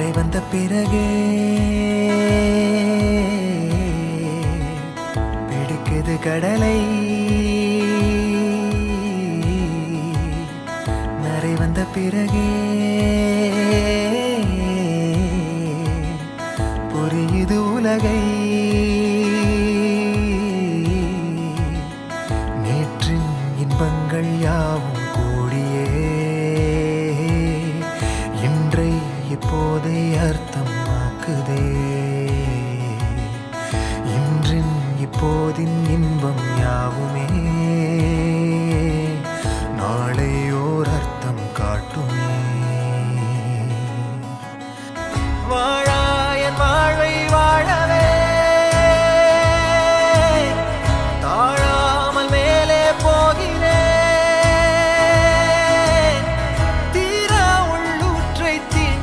கரை வந்த பிறகே பிடிக்குது கடலை. நரை வந்த பிறகே புரியுது உலகை. நேற்றின் இன்பங்கள் யாவும் இப்போதை அர்த்தமாக்குதே இன்றின் இப்போதின் இன்பம் யார்?